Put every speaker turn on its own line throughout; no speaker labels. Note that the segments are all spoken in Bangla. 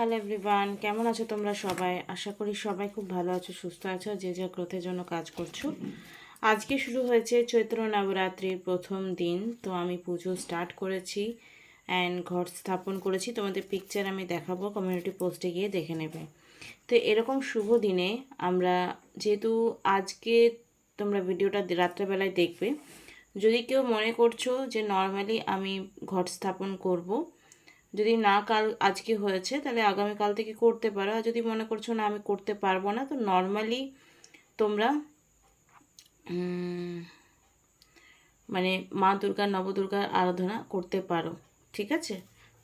হ্যালো এভরিওয়ান কেমন আছো তোমরা সবাই? আশা করি সবাই খুব ভালো আছো, সুস্থ আছো, যে যে গ্রোথের জন্য কাজ করছ। আজকে শুরু হয়েছে চৈত্র নবরাত্রির প্রথম দিন, তো আমি পুজো স্টার্ট করেছি অ্যান্ড ঘর স্থাপন করেছি। তোমাদের পিকচার আমি দেখাবো কমিউনিটি পোস্টে গিয়ে দেখে নেবে। তো এরকম শুভ দিনে আমরা, যেহেতু আজকে তোমরা ভিডিওটা রাত্রেবেলায় দেখবে, যদি কেউ মনে করছ যে নর্মালি আমি ঘট স্থাপন করব যদি না কাল আজকে হয়েছে, তাহলে আগামীকাল থেকে করতে পারো। আর যদি মনে করছ না, আমি করতে পারব না, তো নর্মালি তোমরা মানে মা দুর্গার নবদুর্গার আরাধনা করতে পারো, ঠিক আছে?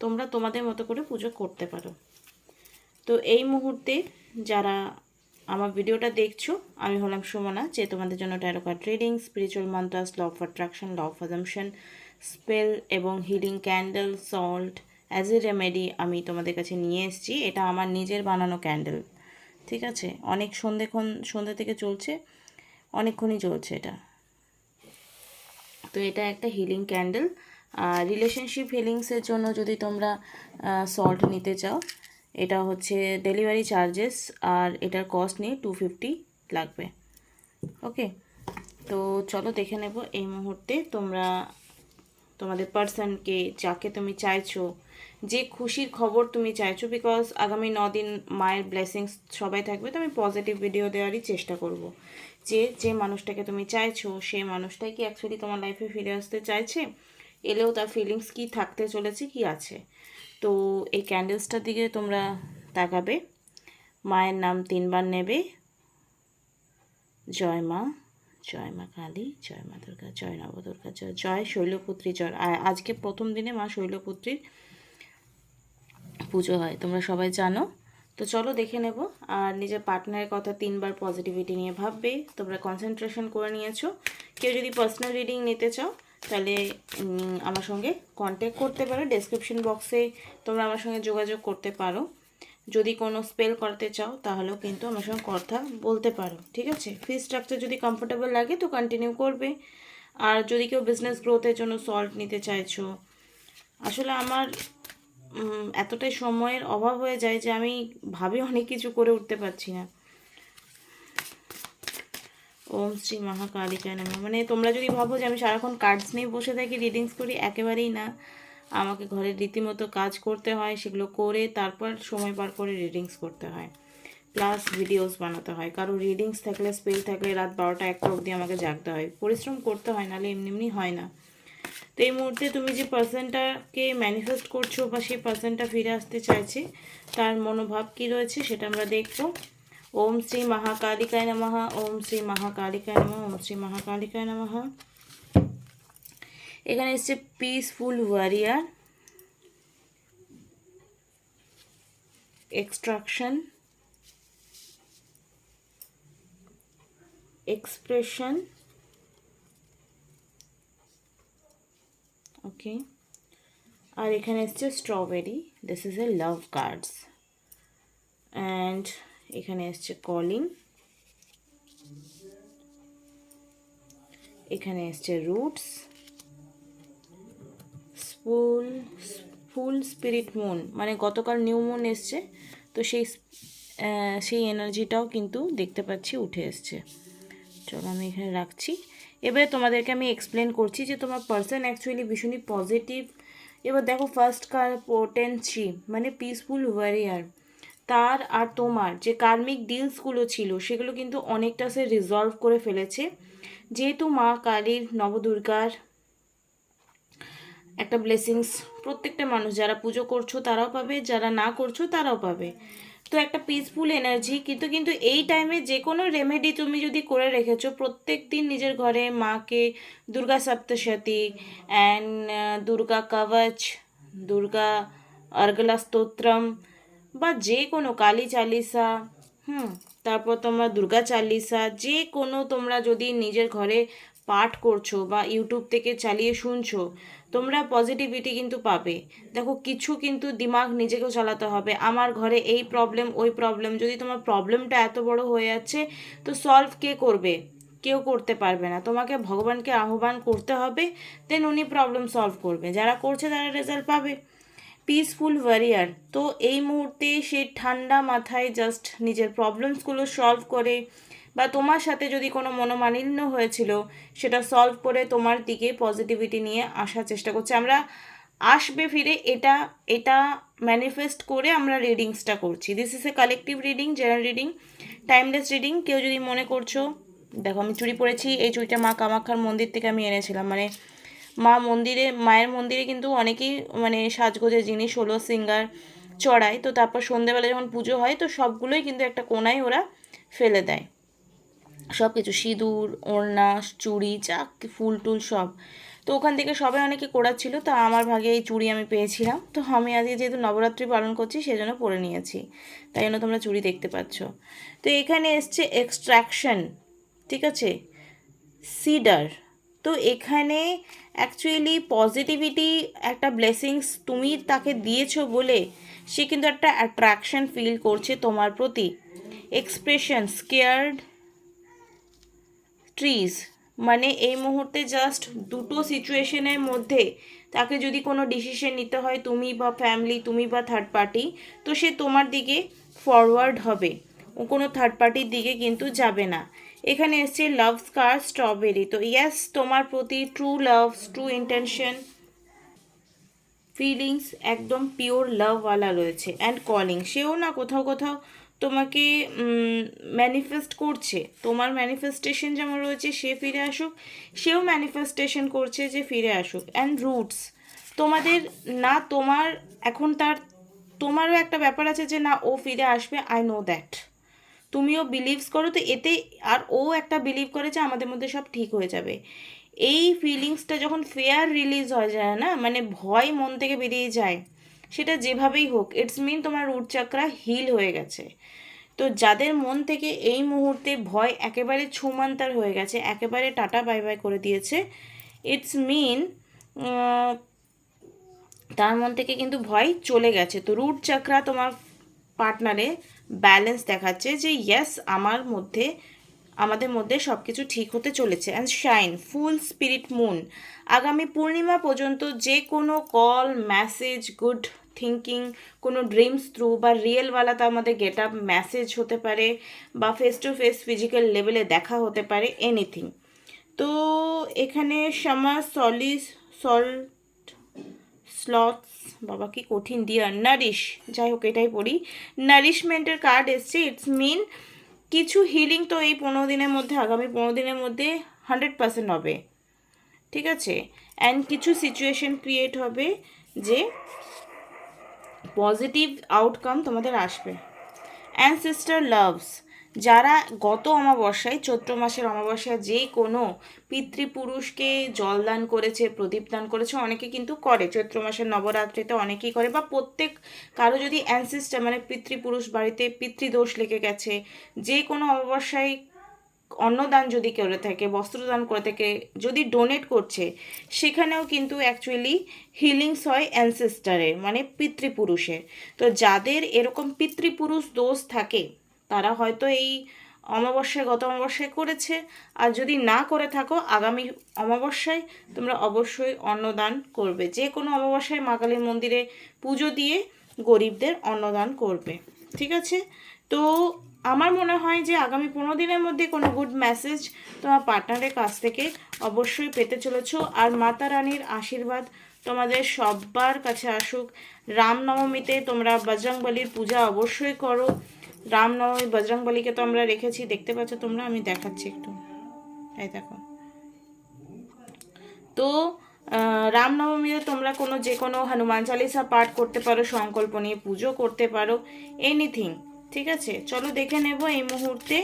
তোমরা তোমাদের মতো করে পুজো করতে পারো। তো এই মুহূর্তে যারা আমার ভিডিওটা দেখছ, আমি হলাম সুমনা, যে তোমাদের জন্য tarot card reading spiritual mantras law of attraction law of assumption spell এবং healing candle salt as a remedy আমি তোমাদের কাছে নিয়ে এসেছি। এটা আমার নিজের বানানো ক্যান্ডেল ঠিক আছে? অনেক সন্ধেক্ষণ সন্ধ্যে থেকে চলছে, অনেকক্ষণই চলছে এটা। তো এটা একটা হিলিং ক্যান্ডেল রিলেশনশিপ হিলিংসের জন্য যদি তোমরা সল্ট নিতে চাও, এটা হচ্ছে ডেলিভারি চার্জেস আর এটার কস্ট নিয়ে টু ফিফটি লাগবে। ওকে তো চলো দেখে নেব এই মুহূর্তে তোমরা, তোমাদের পার্সনকে যাকে তুমি চাইছো যে খুশির খবর তুমি চাইছো বিকজ আগামী দিন মায়ের ব্লেসিংস সবাই থাকবে, তো আমি পজিটিভ ভিডিও দেওয়ারই চেষ্টা করব। যে যে মানুষটাকে তুমি চাইছো সেই মানুষটাই কি অ্যাকচুয়ালি তোমার লাইফে ফিরে আসতে চাইছে? এলেও তার ফিলিংস কি থাকতে চলেছে, কি আছে? তো এই ক্যান্ডেলসটার দিকে তোমরা তাকাবে। মায়ের নাম তিনবার নেবে। জয় মা জয় মা কালী, জয় মা দুর্গা, জয় নবদুর্গা, জয় জয় শৈলপুত্রী, জয় আজকে প্রথম দিনে মা শৈলপুত্রীর পুজো হয়, তোমরা সবাই জানো। তো চলো দেখে নেব। আর নিজের পার্টনারের কথা তিনবার পজিটিভিটি নিয়ে ভাববে, তোমরা কনসেন্ট্রেশন করে নিয়েছো। কেউ যদি পার্সোনাল রিডিং নিতে চাও, তাহলে আমার সঙ্গে কন্ট্যাক্ট করতে পারো। ডেসক্রিপশন বক্সে তোমরা আমার সঙ্গে যোগাযোগ করতে পারো। যদি কোনো স্পেল করতে চাও, তাহলেও কিন্তু আমার সঙ্গে কথা বলতে পারো, ঠিক আছে? ফি স্ট্রাকচার যদি কমফোর্টেবল লাগে, তো কন্টিনিউ করবে। আর যদি কেউ বিজনেস গ্রোথের জন্য সল্ট নিতে চাইছো, আসলে আমার এতটাই সময়ের অভাব হয়ে যায় যে আমি ভাবি অনেক কিছু করে উঠতে পারছি না। ওম শ্রী মহাকালিকায় নামে। মানে তোমরা যদি ভাবো যে আমি সারাক্ষণ কার্ডস নিয়ে বসে থাকি রিডিংস করি, একেবারেই না। আমাকে ঘরে রীতিমতো কাজ করতে হয়, সেগুলো করে তারপর সময় পার করে রিডিংস করতে হয়। প্লাস ভিডিওস বানাতে হয়। কারও রিডিংস থাকলে স্পেল থাকলে রাত বারোটা একটা অবধি আমাকে জাগতে হয়। পরিশ্রম করতে হয়, নাহলে এমনি এমনি হয় না। তো এই মুহূর্তে তুমি যে পার্সনটাকে ম্যানিফেস্ট করছ বা সেই পার্সনটা ফিরে আসতে চাইছে, তার মনোভাব কি রয়েছে সেটা আমরা দেখব। ওম শ্রী মহাকালিকায় নমঃ, ওম শ্রী মহাকালিকায় নমঃ, ওম শ্রী মহাকালিকায় নমঃ। এখানে এসছে peaceful warrior extraction expression okay আর এখানে এসছে strawberry this is a love cards and এখানে এসছে কলিং এখানে এসছে roots full full spirit moon মানে গতকাল নিউ মুন এসছে, তো সেই সেই এনার্জিটাও কিন্তু দেখতে পাচ্ছি, উঠে এসছে। চলো আমি এখানে রাখছি। এবারে তোমাদেরকে আমি এক্সপ্লেন করছি যে তোমার পার্সন অ্যাকচুয়ালি ভীষণই পজিটিভ এবার দেখো ফার্স্ট কার পোটেন্সি মানে পিসফুল ওয়ারিয়ার তার আর তোমার যে কার্মিক ডিলসগুলো ছিল, সেগুলো কিন্তু অনেকটা সে রিজলভ করে ফেলেছে। যেহেতু মা কালীর নবদুর্গার একটা ব্লেসিংস প্রত্যেকটা মানুষ, যারা পুজো করছ তারাও পাবে, যারা না করছ তারাও পাবে। তো একটা পিসফুল এনার্জি কিন্তু কিন্তু এই টাইমে যে কোনো রেমেডি তুমি যদি করে রেখেছো, প্রত্যেক দিন নিজের ঘরে মাকে দুর্গা সপ্তশতী অ্যান্ড দুর্গা কবচ, দুর্গা অর্গলা স্তোত্রম বা যে কোনো কালী চালিসা, হুম, তারপর তোমরা দুর্গা চালিসা যে কোনো তোমরা যদি নিজের ঘরে পাঠ করছ বা ইউটিউব থেকে চালিয়ে শুনছো, তোমরা পজিটিভিটি কিন্তু পাবে। দেখো, কিছু কিন্তু দিমাগ নিজেকেও চালাতে হবে। আমার ঘরে এই প্রবলেম ওই প্রবলেম যদি তোমার প্রবলেমটা এত বড় হয়ে যাচ্ছে, তো সলভ কে করবে? কেউ করতে পারবে না। তোমাকে ভগবানকে আহ্বান করতে হবে দেন উনি প্রবলেম সলভ করবে। যারা করছে, তারা রেজাল্ট পাবে। পিসফুল ওয়ারিয়ার তো এই মুহূর্তে সে ঠান্ডা মাথায় জাস্ট নিজের প্রবলেমসগুলো সলভ করে বা তোমার সাথে যদি কোনো মনোমালিন্য হয়েছিল, সেটা সলভ করে তোমার দিকে পজিটিভিটি নিয়ে আসার চেষ্টা করছে। আমরা আসবে ফিরে এটা এটা ম্যানিফেস্ট করে আমরা রিডিংসটা করছি। This is a collective reading general reading timeless reading কেউ যদি মনে করছ, দেখো আমি চুরি পরেছি এই চুড়িটা মা কামাখ্যার মন্দির থেকে আমি এনেছিলাম। মানে মা মন্দিরে, মায়ের মন্দিরে কিন্তু অনেকেই মানে সাজগোজের জিনিস হলো সিঙ্গার চড়ায় তো তারপর সন্ধেবেলা যখন পুজো হয়, তো সবগুলোই কিন্তু একটা কোনায় ওরা ফেলে দেয়। সব কিছু সিঁদুর, ওড়না, চুড়ি, চাক, ফুল টুল সব। তো ওখান থেকে সবাই অনেকে করাচ্ছিল তো আমার ভাগে এই চুড়ি আমি পেয়েছিলাম। তো আমি আজকে যেহেতু নবরাত্রি পালন করছি, সেজন্য পরে নিয়েছি। তাই জন্য তোমরা চুড়ি দেখতে পাচ্ছ। তো এখানে এসছে এক্সট্রাকশন ঠিক আছে? সিডার তো এখানে অ্যাকচুয়ালি পজিটিভিটি একটা ব্লেসিংস তুমি তাকে দিয়েছ বলে সে কিন্তু একটা অ্যাট্রাকশন ফিল করছে তোমার প্রতি। এক্সপ্রেশন স্কেয়ার্ড ট্রিজ মানে এই মুহূর্তে জাস্ট দুটো সিচুয়েশনের মধ্যে তাকে যদি কোনো ডিসিশন নিতে হয়, তুমি বা ফ্যামিলি তুমি বা থার্ড পার্টি তো সে তোমার দিকে ফরওয়ার্ড হবে। ও কোনো থার্ড পার্টির দিকে কিন্তু যাবে না। এখানে এসছে লাভ স্কার স্ট্রবেরি তো ইয়াস তোমার প্রতি true love true intention feelings একদম পিওর লাভওয়ালা রয়েছে অ্যান্ড কলিং সেও না কোথাও কোথাও তোমাকে ম্যানিফেস্ট করছে। তোমার ম্যানিফেস্টেশন যেমন রয়েছে, সে ফিরে আসুক। সেও ম্যানিফেস্টেশন করছে যে ফিরে আসুক। অ্যান্ড রুটস তোমাদের, না তোমার, এখন তার, তোমারও একটা ব্যাপার আছে যে না, ও ফিরে আসবে। আই নো দ্যাট তুমিও বিলিভস করো, তো এতে আর ও একটা বিলিভ করে যে আমাদের মধ্যে সব ঠিক হয়ে যাবে। এই ফিলিংসটা যখন ফেয়ার রিলিজ হয়ে যায় না মানে ভয় মন থেকে বেরিয়ে যায়, সেটা যেভাবেই হোক ইটস মিন তোমার রুট চাকরা হিল হয়ে গেছে। তো যাদের মন থেকে এই মুহূর্তে ভয় একেবারে ছুমান্তার হয়ে গেছে, একেবারে টাটা, বাই বাই করে দিয়েছে ইটস মিন তার মন থেকে কিন্তু ভয় চলে গেছে। তো রুট চাকরা তোমার পার্টনারে ব্যালেন্স দেখাচ্ছে যে ইয়েস আমার মধ্যে, আমাদের মধ্যে সব কিছু ঠিক হতে চলেছে। And shine full spirit moon আগামী পূর্ণিমা পর্যন্ত যে কোনো কল মেসেজ গুড থিঙ্কিং কোনো ড্রিমস থ্রু বা রিয়েলওয়ালা তার মধ্যে গেট আপ মেসেজ হতে পারে বা ফেস টু ফেস ফিজিক্যাল লেভেলে দেখা হতে পারে এনিথিং তো এখানে সামা সলিস সল্ট স্লটস বাবা কি কঠিন দিয়া নারিশ যাই হোক এটাই পড়ি। নারিশমেন্টের কার্ড এসছে ইটস মিন কিছু হিলিং তো এই পনেরো দিনের মধ্যে, আগামী পনেরো দিনের মধ্যে হান্ড্রেড পার্সেন্ট হবে। ঠিক আছে? অ্যান্ড কিছু সিচুয়েশন ক্রিয়েট হবে যে পজিটিভ আউটকাম তোমাদের আসবে। অ্যান্ড সিস্টার লাভস যারা গত অমাবস্যায়, চৈত্র মাসের অমাবস্যায় যে কোনো পিতৃপুরুষকে জলদান করেছে, প্রদীপ দান করেছে, অনেকে কিন্তু করে। চৈত্র মাসের নবরাত্রিতে অনেকেই করে বা প্রত্যেক কারও যদি অ্যানসিস্টার মানে পিতৃপুরুষ বাড়িতে পিতৃদোষ লেগে গেছে, যে কোনো অমাবস্যায় অন্নদান যদি করে থাকে, বস্ত্রদান করে থাকে, যদি ডোনেট করছে, সেখানেও কিন্তু অ্যাকচুয়ালি হিলিংস হয় অ্যানসেস্টারের মানে পিতৃপুরুষের। তো যাদের এরকম পিতৃপুরুষ দোষ থাকে, তারা হয়তো এই অমাবস্যায়, গত অমাবস্যায় করেছে। আর যদি না করে থাকো, আগামী অমাবস্যায় তোমরা অবশ্যই অন্নদান করবে। যে কোনো অমাবস্যায় মা কালীর মন্দিরে পুজো দিয়ে গরিবদের অন্নদান করবে। ঠিক আছে? তো আমার মনে হয় যে আগামী পনেরো দিনের মধ্যে কোনো গুড মেসেজ তোমার পার্টনারের কাছ থেকে অবশ্যই পেতে চলেছো। আর মাতা রানীর আশীর্বাদ তোমাদের সবার কাছে আসুক। রামনবমীতে তোমরা বজরংবলির পূজা অবশ্যই করো। রামনবমী বজরংবলীকে তো আমরা রেখেছি, দেখতে পাচ্ছ তোমরা, আমি দেখাচ্ছি একটু। তাই দেখো। তো রামনবমীতে তোমরা কোনো যে কোনো হনুমান চালিসা পাঠ করতে পারো, সংকল্প নিয়ে পুজো করতে পারো এনিথিং ঠিক আছে? চলো দেখে নেব এই মুহূর্তে।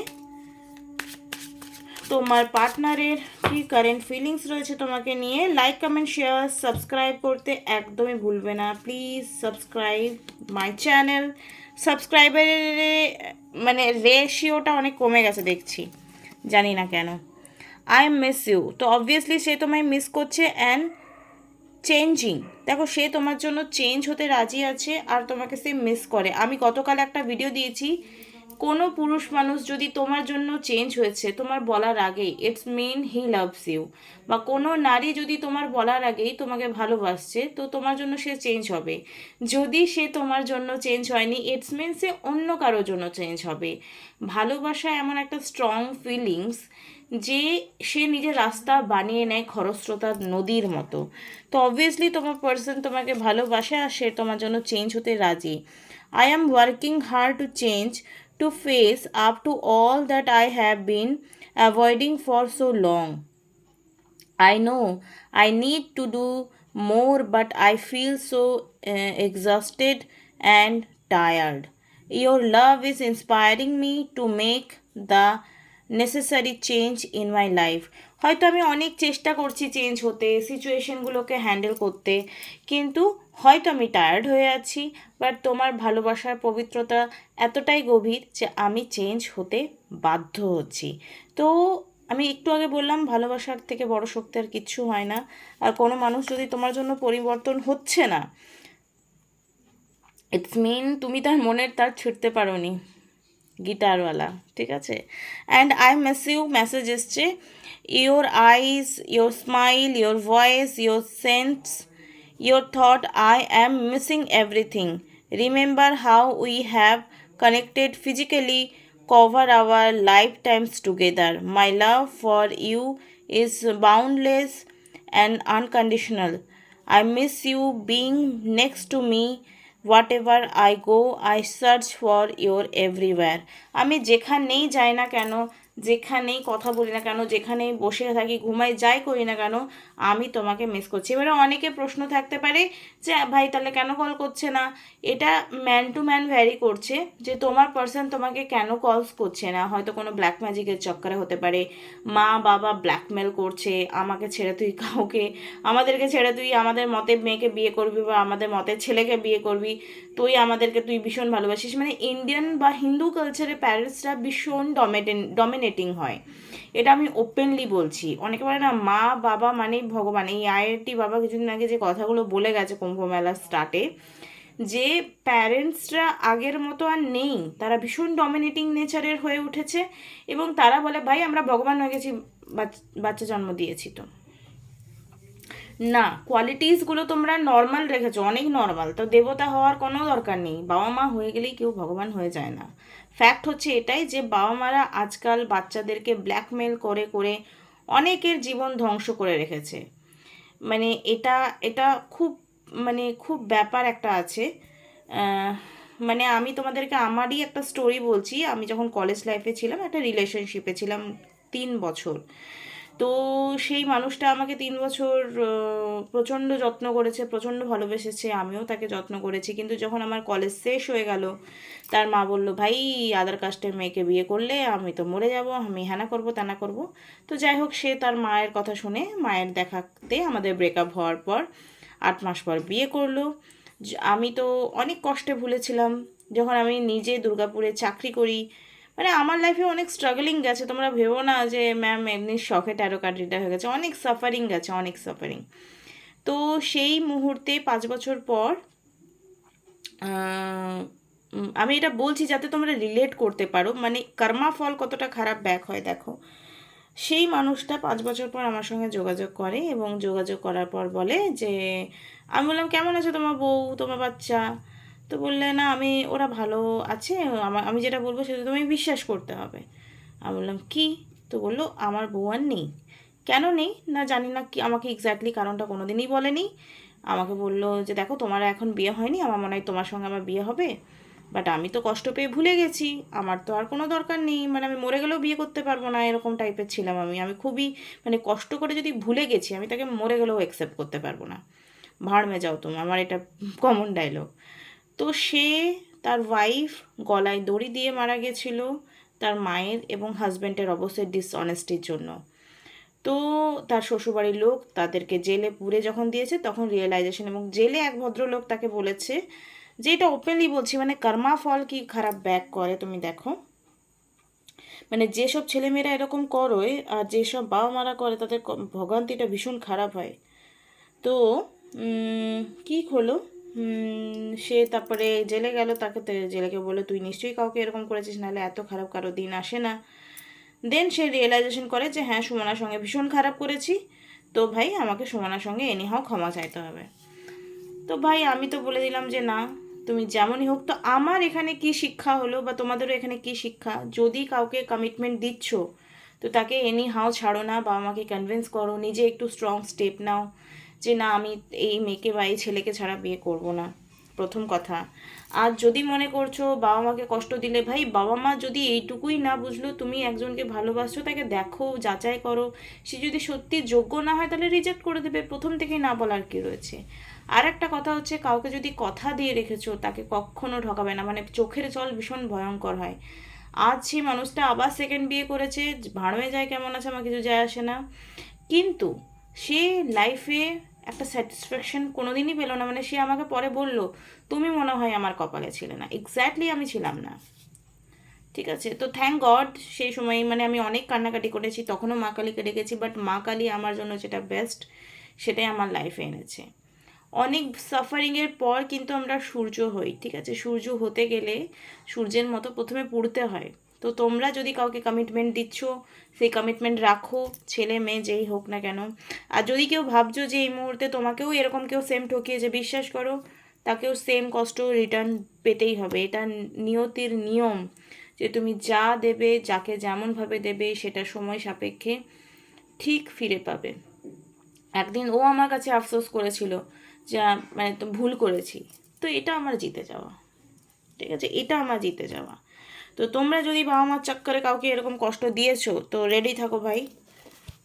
তোমার পার্টনারের কি কারেন্ট ফিলিংস রয়েছে তোমাকে নিয়ে? লাইক কমেন্ট শেয়ার সাবস্ক্রাইব করতে একদমই ভুলবে না। প্লিজ সাবস্ক্রাইব মাই চ্যানেল সাবস্ক্রাইবারের মানে রেশিওটা অনেক কমে গেছে দেখছি। জানি না কেন। আই এম মিস ইউ তো অবভিয়াসলি সে তোমায় মিস করছে অ্যান্ড চেঞ্জিং দেখো, সে তোমার জন্য চেঞ্জ হতে রাজি আছে আর তোমাকে সে মিস করে। আমি গতকাল একটা ভিডিও দিয়েছি, কোনো পুরুষ মানুষ যদি তোমার জন্য চেঞ্জ হয়েছে, তোমার বলার আগেই it's mean he loves you বা কোনো নারী যদি তোমার বলার আগেই তোমাকে ভালোবাসছে, তো তোমার জন্য সে চেঞ্জ হবে। যদি সে তোমার জন্য চেঞ্জ হয়নি ইটস মিন সে অন্য কারোর জন্য চেঞ্জ হবে। ভালোবাসা এমন একটা স্ট্রং ফিলিংস যে সে নিজের রাস্তা বানিয়ে নেয় খরস্রোতা নদীর মতো। তো অবভিয়াসলি তোমার পার্সন তোমাকে ভালোবাসে আর সে তোমার জন্য চেঞ্জ হতে রাজি। I am working hard to change to face up to all that I have been avoiding for so long I know I need to do more but I feel so exhausted and tired your love is inspiring me to make the necessary change in my life হয়তো আমি অনেক চেষ্টা করছি চেঞ্জ হতে সিচুয়েশনগুলোকে হ্যান্ডেল করতে, কিন্তু হয়তো আমি টায়ার্ড হয়ে আছি বাট তোমার ভালোবাসার পবিত্রতা এতটাই গভীর যে আমি চেঞ্জ হতে বাধ্য হচ্ছি। তো আমি একটু আগে বললাম, ভালোবাসার থেকে বড় শক্তি আর কিচ্ছু হয় না। আর কোনো মানুষ যদি তোমার জন্য পরিবর্তন হচ্ছে না ইটস মিন তুমি তার মনের তার ছুটতে পারো নি গিটারওয়ালা ঠিক আছে? And I miss you message এসছে। Your eyes your smile your voice your sense your thought I am missing everything remember how we have connected physically cover our life times together my love for you is boundless and unconditional I miss you being next to me Whatever I go, I search for your everywhere. আমি যেখানেই যাই না কেন যেখানেই কথা বলি না কেন, যেখানেই বসে থাকি ঘুমাই যাই করি না কেন, আমি তোমাকে মিস করছি। এবারে অনেকে প্রশ্ন থাকতে পারে যে, ভাই, তাহলে কেন কল করছে না? এটা ম্যান টু ম্যান ভ্যারি করছে যে, তোমার পার্সন তোমাকে কেন কলস করছে না? হয়তো কোনো ব্ল্যাক ম্যাজিকের চক্করে হতে পারে। মা, বাবা ব্ল্যাকমেল করছে, আমাকে ছেড়ে তুই কাউকে, আমাদেরকে ছেড়ে তুই, আমাদের মতে মেয়েকে বিয়ে করবি বা আমাদের মতে ছেলেকে বিয়ে করবি। তুই আমাদেরকে তুই ভীষণ ভালোবাসিস। মানে ইন্ডিয়ান বা হিন্দু কালচারে প্যারেন্টসরা ভীষণ ডমিনেটিং ডমিনেটিং হয়। এটা আমি ওপেনলি বলছি। অনেকে বলে না, মা, বাবা মানেই ভগবান। এই আইআইটি বাবা কিছুদিন আগে যে কথাগুলো বলে গেছে কুম্ভ মেলার স্টার্টে যে প্যারেন্টসরা আগের মতো আর নেই। তারা ভীষণ ডমিনেটিং নেচারের হয়ে উঠেছে এবং তারা বলে, ভাই, আমরা ভগবান হয়ে গেছি, বাচ্চা জন্ম দিয়েছি তো। না কোয়ালিটিসগুলো তোমরা নর্মাল রেখেছো, অনেক নর্মাল তো দেবতা হওয়ার কোনো দরকার নেই বাবা মা হয়ে গেলেই কেউ ভগবান হয়ে যায় না। ফ্যাক্ট হচ্ছে এটাই যে বাবা মারা আজকাল বাচ্চাদেরকে ব্ল্যাকমেল করে করে অনেকের জীবন ধ্বংস করে রেখেছে। মানে এটা এটা খুব মানে খুব ব্যাপার একটা আছে। মানে আমি তোমাদেরকে আমারই একটা স্টোরি বলছি। আমি যখন কলেজ লাইফে ছিলাম, একটা রিলেশনশিপে ছিলাম তিন বছর। তো সেই মানুষটা আমাকে তিন বছর প্রচণ্ড যত্ন করেছে, প্রচণ্ড ভালোবেসেছে, আমিও তাকে যত্ন করেছি। কিন্তু যখন আমার কলেজ শেষ হয়ে গেল, তার মা বলল, ভাই, আদার কাস্টের মেয়েকে বিয়ে করলে আমি তো মরে যাব, আমি হ্যানা করব, তানা করব। তো যাই হোক, সে তার মায়ের কথা শুনে, মায়ের দেখাতে আমাদের ব্রেকআপ হওয়ার পর আট মাস পর বিয়ে করল। আমি তো অনেক কষ্টে ভুলেছিলাম। যখন আমি নিজে দুর্গাপুরে চাকরি করি মানে আমার লাইফে অনেক স্ট্রাগলিং গেছে, তোমরা ভেবো না যে ম্যাম এমনি শখে ট্যারো কার্ড হয়ে গেছে, অনেক সাফারিং গেছে, অনেক সাফারিং তো সেই মুহূর্তে পাঁচ বছর পর আমি এটা বলছি যাতে তোমরা রিলেট করতে পারো মানে কর্মা ফল কতটা খারাপ ব্যাক হয় দেখো। সেই মানুষটা পাঁচ বছর পর আমার সঙ্গে যোগাযোগ করে এবং যোগাযোগ করার পর বলে যে, আমি বললাম, কেমন আছে তোমার বউ? তোমার বাচ্চা? তো বললে, না, আমি, ওরা ভালো আছে আমার আমি যেটা বলব সেটা তুমি বিশ্বাস করতে হবে। আমি বললাম, কি? তো বলল, আমার বউ আর নেই। কেন নেই? না, জানি না কি, আমাকে এক্স্যাক্টলি কারণটা কোনো দিনই বলেনি। আমাকে বলল যে, দেখো, তোমার এখন বিয়ে হয়নি, আমার মনে হয় তোমার সঙ্গে আমার বিয়ে হবে বাট আমি তো কষ্ট পেয়ে ভুলে গেছি, আমার তো আর কোনো দরকার নেই মানে আমি মরে গেলেও বিয়ে করতে পারব না, এরকম টাইপের ছিলাম আমি আমি খুবই মানে কষ্ট করে যদি ভুলে গেছি, আমি তাকে মরে গেলেও অ্যাকসেপ্ট করতে পারব না। ভাড়মে যাও তুমি, আমার এটা কমন ডায়লগ তো সে তার ওয়াইফ গলায় দড়ি দিয়ে মারা গেছিল তার মায়ের এবং হাজব্যান্ডের অবশ্যই ডিসঅনেস্টির জন্য। তো তার শ্বশুরবাড়ির লোক তাদেরকে জেলে, পুরে যখন দিয়েছে তখন রিয়েলাইজেশন এবং জেলে এক ভদ্রলোক তাকে বলেছে যে এটা ওপেনলি বলছি মানে কর্মা ফল কি খারাপ ব্যাক করে তুমি দেখো। মানে যেসব ছেলেমেয়েরা এরকম করোয় আর যেসব বাবা মারা করে তাদের ভোগান্তিটা ভীষণ খারাপ হয়। তো কী হলো? সে তারপরে জেলে গেল, তাকে জেলেকে বলে তুই নিশ্চয়ই কাউকে এরকম করেছিস, নাহলে এত খারাপ কারও দিন আসে না। দেন সে রিয়েলাইজেশন করে যে হ্যাঁ সুমনার সঙ্গে ভীষণ খারাপ করেছি। তো ভাই, আমাকে সুমনার সঙ্গে এনিহাও ক্ষমা চাইতে হবে। তো ভাই, আমি তো বলে দিলাম যে, না, তুমি যেমনই হোক, তো আমার এখানে কি শিক্ষা হলো বা তোমাদেরও এখানে কি শিক্ষা? যদি কাউকে কমিটমেন্ট দিচ্ছ, তো তাকে এনি হাও ছাড়ো না বা আমাকে কনভিন্স করো, নিজে একটু স্ট্রং স্টেপ নাও। যে না, আমি এই মেয়েকে বা এই ছেলেকে ছাড়া বিয়ে করব না। প্রথম কথা। আর যদি মনে করছ বাবা মাকে কষ্ট দিলে, ভাই বাবা মা যদি এইটুকুই না বুঝলো, তুমি একজনকে ভালোবাসছো, তাকে দেখো, যাচাই করো। সে যদি সত্যি যোগ্য না হয়, তাহলে রিজেক্ট করে দেবে। প্রথম থেকেই না বলার কি রয়েছে? আর একটা কথা হচ্ছে, কাউকে যদি কথা দিয়ে রেখেছো, তাকে কখনো ঠকাবে না। মানে চোখের জল ভীষণ ভয়ঙ্কর হয়। আজ সেই মানুষটা আবার সেকেন্ড বিয়ে করেছে, ভাড়মে যায়, কেমন আছে আমার কিছু যায় আসে না। কিন্তু সে লাইফে একটা স্যাটিসফ্যাকশন কোনো দিনই পেল না। মানে সে আমাকে পরে বলল, তুমি মনে হয় আমার কপালে ছিলে না। এক্স্যাক্টলি আমি ছিলাম না। ঠিক আছে? তো থ্যাংক গড সেই সময় মানে আমি অনেক কান্নাকাটি করেছি, তখনও মা কালীকে ডেকেছি বাট মা কালী আমার জন্য যেটা বেস্ট সেটাই আমার লাইফে এনেছে। অনেক সাফারিংয়ের পর কিন্তু আমরা সূর্য হই, ঠিক আছে? সূর্য হতে গেলে সূর্যের মতো প্রথমে পুড়তে হয়। তো তোমরা যদি কাউকে কমিটমেন্ট দিচ্ছ, সেই কমিটমেন্ট রাখো, ছেলে মেয়ে যেই হোক না কেন। আর যদি কেউ ভাবছ যে এই মুহূর্তে তোমাকেও এরকম কেউ সেম ঠকিয়েছে বিশ্বাস করো, তাকেও সেম কষ্ট রিটার্ন পেতেই হবে। এটা নিয়তির নিয়ম যে তুমি যা দেবে, যাকে যেমনভাবে দেবে, সেটা সময় সাপেক্ষে ঠিক ফিরে পাবে। একদিন ও আমার কাছে আফসোস করেছিল যে মানে তো ভুল করেছি। তো এটা আমার জিতে যাওয়া। ঠিক আছে? এটা আমার জিতে যাওয়া। তো তোমরা যদি বাবা মার চক্করে কাউকে এরকম কষ্ট দিয়েছ, তো রেডি থাকো ভাই।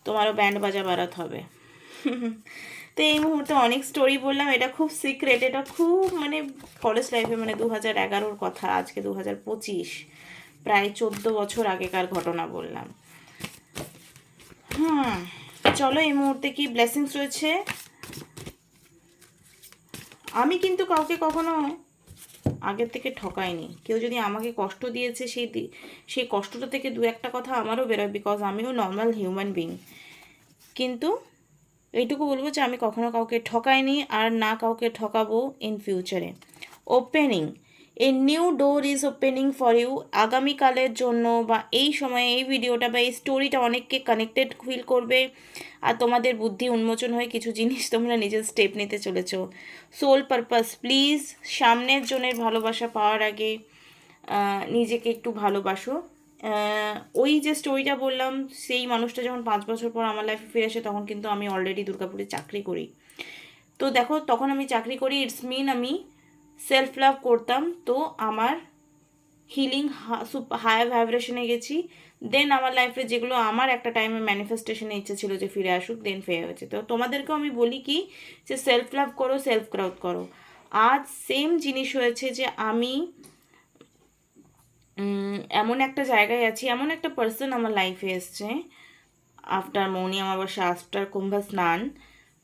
তোমারও ব্যান্ড বাজা বারাত হবে। তো এই মুহূর্তে অনেক স্টোরি বললাম, এটা খুব সিক্রেট এটা খুব মানে কলেজ লাইফে মানে দু হাজার এগারোর কথা, আজকে দু হাজার পঁচিশ। প্রায় চোদ্দ বছর আগেকার ঘটনা বললাম। হুম, চলো এই মুহূর্তে কি ব্লেসিংস রয়েছে? আমি কিন্তু কাউকে কখনো আগের থেকে ঠকায়নি। কেউ যদি আমাকে কষ্ট দিয়েছে সেই সেই কষ্টটা থেকে দু একটা কথা আমারও বেরোয় বিকজ আমিও নর্মাল হিউম্যান বিং কিন্তু এইটুকু বলব যে আমি কখনো কাউকে ঠকাইনি আর না কাউকে ঠকাবো ইন ফিউচারে opening a new door is opening for you আগামীকালের জন্য বা এই সময়ে এই ভিডিওটা বা এই স্টোরিটা অনেককে কানেক্টেড ফিল করবে। আর তোমাদের বুদ্ধি উন্মোচন হয়ে কিছু জিনিস তোমরা নিজের স্টেপ নিতে চলেছো। সোল পারপাস প্লিজ সামনের জনের ভালোবাসা পাওয়ার আগে নিজেকে একটু ভালোবাসো। ওই যে স্টোরিটা বললাম, সেই মানুষটা যখন পাঁচ বছর পর আমার লাইফে ফিরে আসে, তখন কিন্তু আমি অলরেডি দুর্গাপুরে চাকরি করি। তো দেখো, তখন আমি চাকরি করি ইটস মিন আমি সেলফ লাভ করতাম, তো আমার হিলিং হায়ার ভাইব্রেশনে গেছি। দেন আমার লাইফে যেগুলো আমার একটা টাইমে ম্যানিফেস্টেশনে ইচ্ছে ছিল যে ফিরে আসুক দেন ফিরে হয়েছে। তো তোমাদেরকেও আমি বলি কি, যে সেলফ লাভ করো সেলফ গ্রাউথ করো। আজ সেম জিনিস হয়েছে যে আমি এমন একটা জায়গায় আছি, এমন একটা পার্সন আমার লাইফে এসছে। আফটার মৌনি অমাবস্যা আফটার কুম্ভ স্নান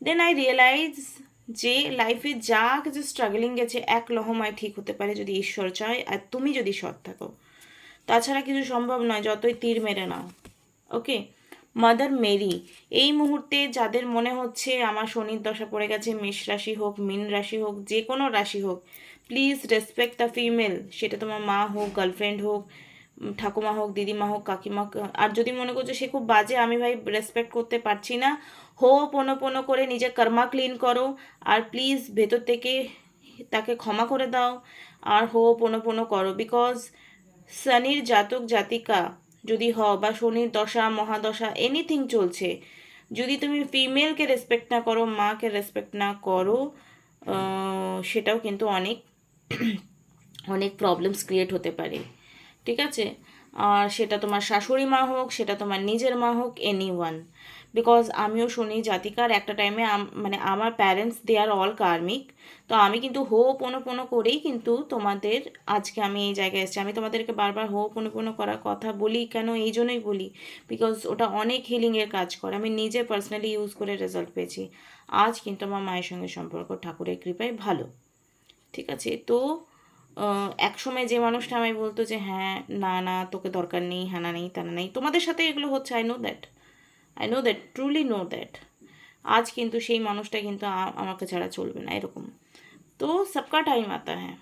দেন আই রিয়েলাইজ যে লাইফে যা কিছু স্ট্রাগলিং গেছে, এক লহমায় ঠিক হতে পারে যদি ঈশ্বর চায়, আর তুমি যদি সৎ থাকো। তাছাড়া কিছু সম্ভব নয়, যতই তীর মেরে নাও। ওকে মাদার মেরি এই মুহূর্তে যাদের মনে হচ্ছে আমার শনির দশা পড়ে গেছে, মেষ রাশি হোক, মীন রাশি হোক, যে কোনো রাশি হোক প্লিজ রেসপেক্ট দ্য ফিমেল সেটা তোমার মা হোক গার্লফ্রেন্ড হোক ঠাকুমা হোক, দিদিমা হোক, কাকিমা আর যদি মনে করছ সে খুব বাজে, আমি ভাই রেসপেক্ট করতে পারছি না। হো, পোনো পোনো করে নিজের কর্মা ক্লিন করো, আর প্লিজ ভেতর থেকে তাকে ক্ষমা করে দাও। আর হো, পোনো পোনো করো বিকজ শনির জাতক, জাতিকা যদি হও বা শনির দশা, মহাদশা এনিথিং চলছে, যদি তুমি ফিমেলকে রেসপেক্ট না করো মাকে রেসপেক্ট না করো সেটাও কিন্তু অনেক অনেক প্রবলেমস ক্রিয়েট হতে পারে। ঠিক আছে? আর সেটা তোমার শাশুড়ি মা হোক, সেটা তোমার নিজের মা হোক এনি ওয়ান বিকজ আমিও শুনি জাতিকার একটা টাইমে মানে আমার প্যারেন্টস দে আর অল কার্মিক তো আমি কিন্তু হো পোনো পোনো করেই কিন্তু তোমাদের আজকে আমি এই জায়গায় এসেছি। আমি তোমাদেরকে বারবার হো পোনো পোনো করার কথা বলি, কেন? এই জন্যই বলি। বিকজ ওটা অনেক হিলিংয়ের কাজ করে। আমি নিজে পার্সোনালি ইউজ করে রেজাল্ট পেয়েছি। আজ কিন্তু আমার মায়ের সঙ্গে সম্পর্ক, ঠাকুরের কৃপায় ভালো। ঠিক আছে? তো একসময় যে মানুষটা আমায় বলতো যে হ্যাঁ না না, তোকে দরকার নেই হ্যানা নেই, তানা নেই। তোমাদের সাথে এগুলো হচ্ছে I know that I know that truly know that আজ কিন্তু সেই মানুষটা কিন্তু আমাকে ছাড়া চলবে না, এরকম। তো সবকা টাইম আতা হ্যাঁ।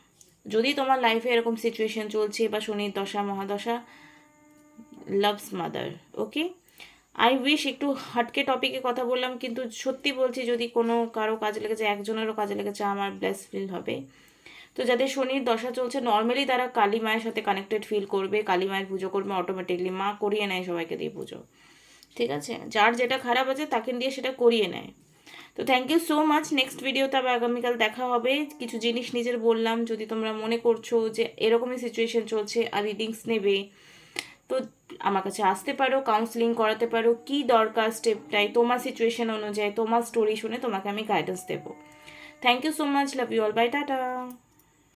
যদি তোমার লাইফে এরকম সিচুয়েশন চলছে বা শনির দশা, মহাদশা loves mother okay I wish একটু হাটকে টপিকে কথা বললাম, কিন্তু সত্যি বলছি যদি কোনো কারও কাজে লেগেছে, একজনেরও কাজে লেগেছে, আমার ব্লেস ফিল হবে। তো যাদের শনির দশা চলছে নর্মালি তারা কালী মায়ের সাথে কানেক্টেড ফিল করবে। কালী মায়ের পুজো করবে অটোমেটিকলি মা করিয়ে নেয় সবাইকে দিয়ে পুজো। ঠিক আছে? যার যেটা খারাপ আছে, তাকে দিয়ে সেটা করিয়ে নেয়। তো thank you so much next ভিডিওতে আবার আগামীকাল দেখা হবে। কিছু জিনিস নিজের বললাম, যদি তোমরা মনে করছ যে এরকমই সিচুয়েশন চলছে, আর রিডিংস নেবে, তো আমার কাছে আসতে পারো কাউন্সিলিং করাতে পারো। কি দরকার স্টেপটাই তোমার সিচুয়েশন অনুযায়ী, তোমার স্টোরি শুনে তোমাকে আমি গাইডেন্স দেবো। Thank you so much love you all bye tata.